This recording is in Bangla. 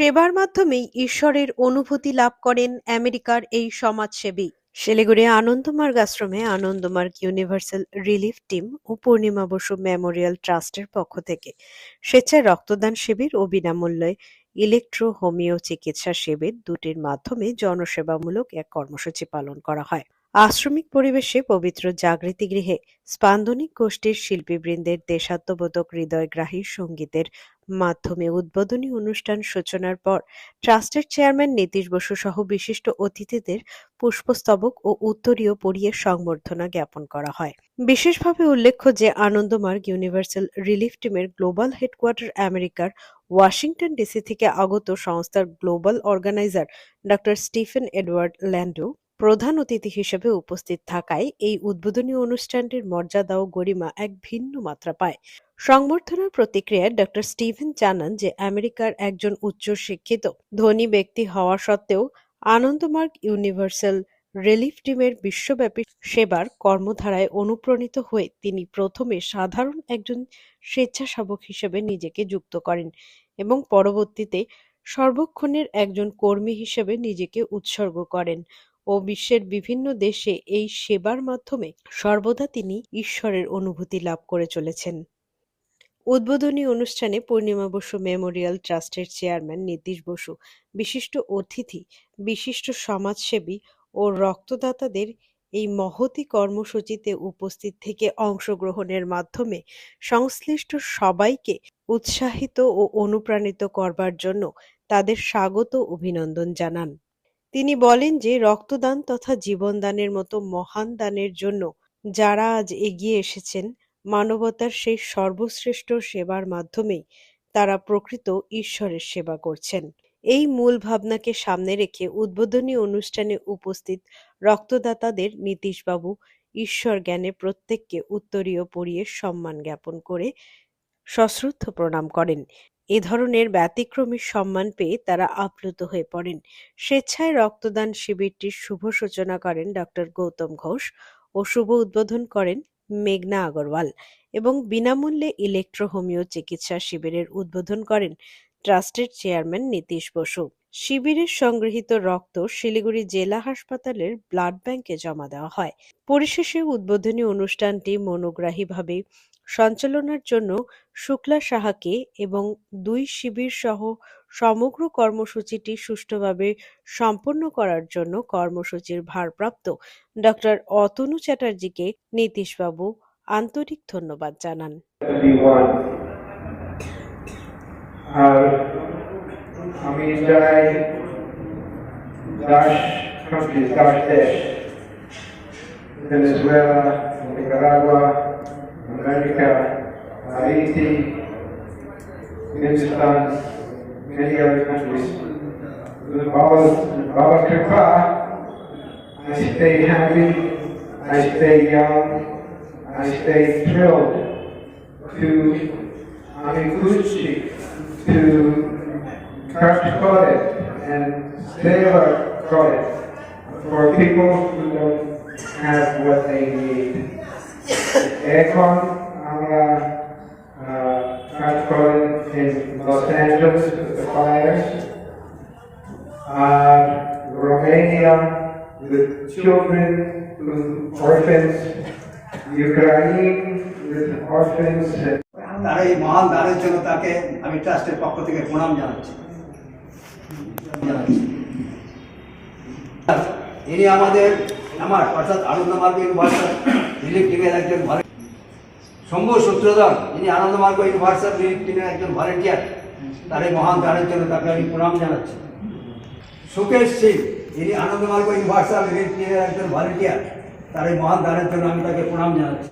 সেবার মাধ্যমেই ঈশ্বরের অনুভূতি লাভ করেন আমেরিকার এই সমাজসেবী। শিলিগুড়ি আনন্দমার্গ আশ্রমে আনন্দমার্গ ইউনিভার্সাল রিলিফ টিম ও পূর্ণিমা বসু মেমোরিয়াল ট্রাস্টের পক্ষ থেকে স্বেচ্ছায় রক্তদান শিবির ও বিনামূল্যে ইলেকট্রো হোমিও চিকিৎসা শিবির দুটির মাধ্যমে জনসেবামূলক এক কর্মসূচি পালন করা হয়। আশ্রমিক পরিবেশে পবিত্র জাগৃতি গৃহে স্পান্দনিক গোষ্ঠীর শিল্পীবৃন্দের দেশাত্মবোধক হৃদয়গ্রাহী সঙ্গীতের মাধ্যমে উদ্বোধনী অনুষ্ঠান সূচনার পর ট্রাস্টের চেয়ারম্যান নীতিশ বসু সহ বিশিষ্ট অতিথিদের পুষ্পস্তবক ও উত্তরীয় পরিয়ে সংবর্ধনা জ্ঞাপন করা হয়। বিশেষভাবে উল্লেখ্য যে আনন্দমার্গ ইউনিভার্সাল রিলিফ টিমের গ্লোবাল হেডকোয়ার্টার আমেরিকার ওয়াশিংটন ডিসি থেকে আগত সংস্থার global organiser doctor Stephen Edward Lando প্রধান অতিথি হিসেবে উপস্থিত থাকায় এই উদ্বোধনী অনুষ্ঠানটির মর্যাদা ও গরিমা এক ভিন্ন মাত্রা পায়। সংবর্ধনার প্রতিক্রিয়ায় ডক্টর স্টিভেন জানান যে, আমেরিকার একজন উচ্চ শিক্ষিত ধনী ব্যক্তি হওয়া সত্ত্বেও আনন্দমার্গ ইউনিভার্সাল রিলিফ টিমের বিশ্বব্যাপী সেবার কর্মধারায় অনুপ্রাণিত হয়ে তিনি প্রথমে সাধারণ একজন স্বেচ্ছাসেবক হিসেবে নিজেকে যুক্ত করেন এবং পরবর্তীতে সর্বক্ষণের একজন কর্মী হিসেবে নিজেকে উৎসর্গ করেন। ও বিশ্বের বিভিন্ন দেশে এই সেবার মাধ্যমে সর্বদা তিনি ঈশ্বরের অনুভূতি লাভ করে চলেছেন। উদ্বোধনী অনুষ্ঠানে পূর্ণিমা বসু মেমোরিয়াল ট্রাস্টের চেয়ারম্যান নীতিশ বসু, বিশিষ্ট অতিথি, বিশিষ্ট সমাজসেবী ও রক্তদাতাদের এই মহতি কর্মসূচিতে উপস্থিত থেকে অংশগ্রহণের মাধ্যমে সংশ্লিষ্ট সবাইকে উৎসাহিত ও অনুপ্রাণিত করবার জন্য তাদের স্বাগত অভিনন্দন জানান। তিনি বলেন যে, রক্তদান তথা জীবনদানের মতো মহান দানের জন্য যারা আজ এগিয়ে এসেছেন, মানবতার সেই সর্বশ্রেষ্ঠ সেবার মাধ্যমেই তারা প্রকৃত ঈশ্বরের সেবা করছেন। এই মূল ভাবনাকে সামনে রেখে উদ্বোধনী অনুষ্ঠানে উপস্থিত রক্তদাতাদের নীতিশবাবু ঈশ্বর জ্ঞানে প্রত্যেককে উত্তরীয় পরিয়ে সম্মান জ্ঞাপন করে সশ্রদ্ধ প্রণাম করেন। এ ধরনের ব্যতিক্রমী সম্মান পেয়ে তারা আপ্লুত হয়ে পড়েন। স্বেচ্ছায় রক্তদান শিবিরটির শুভ সূচনা করেন ডক্টর গৌতম ঘোষ ও শুভ উদ্বোধন করেন মেঘনা আগরওয়াল এবং বিনামূল্যে ইলেকট্রো হোমিও চিকিৎসা শিবিরের উদ্বোধন করেন ট্রাস্টের চেয়ারম্যান নীতিশ বসু। শিবিরের সংগৃহীত রক্ত শিলিগুড়ি জেলা হাসপাতালের ব্লাড ব্যাংকে জমা দেওয়া হয়। পরিশেষে উদ্বোধনী অনুষ্ঠানটি মনোগ্রাহীভাবে সঞ্চালনার জন্য শুক্লা সাহাকে এবং দুই শিবির সহ সমগ্র কর্মসূচিটি সুষ্ঠুভাবে সম্পন্ন করার জন্য কর্মসূচির ভারপ্রাপ্ত ডক্টর অতনু চ্যাটার্জিকে নীতিশবাবু আন্তরিক ধন্যবাদ জানান। Venezuela, Nicaragua, America, Haiti, Hindustan, many other countries. Baba, Baba Kripa, I stay happy, I stay young, I stay thrilled to Amiguchi, to Kurt Kodet and Taylor Kodet for people who don't have what they need. Ekon, আমরা Los Angeles with the fires. Uh, Romania with children, with orphans, Ukraine with orphans তার এই মহান দানের জন্য তাকে আমি ট্রাস্টের পক্ষ থেকে প্রণাম জানাচ্ছি। ইনি আমাদের আমার অর্থাৎ আনন্দমার্গ ইউনিভার্সাল ইলেকট্রিকের একজন শম্ভু সূত্রধর যিনি আনন্দমার্গ ইউনিভার্সাল ইলেকট্রিকের একজন ভলেন্টিয়ার তার এই মহান দানের জন্য তাকে আমি প্রণাম জানাচ্ছি সুকেশ সিং যিনি আনন্দমার্গ ইউনিভার্সাল ইলেকট্রিকের একজন ভলেন্টিয়ার তার এই মহান দানের জন্য আমি তাকে প্রণাম জানাচ্ছি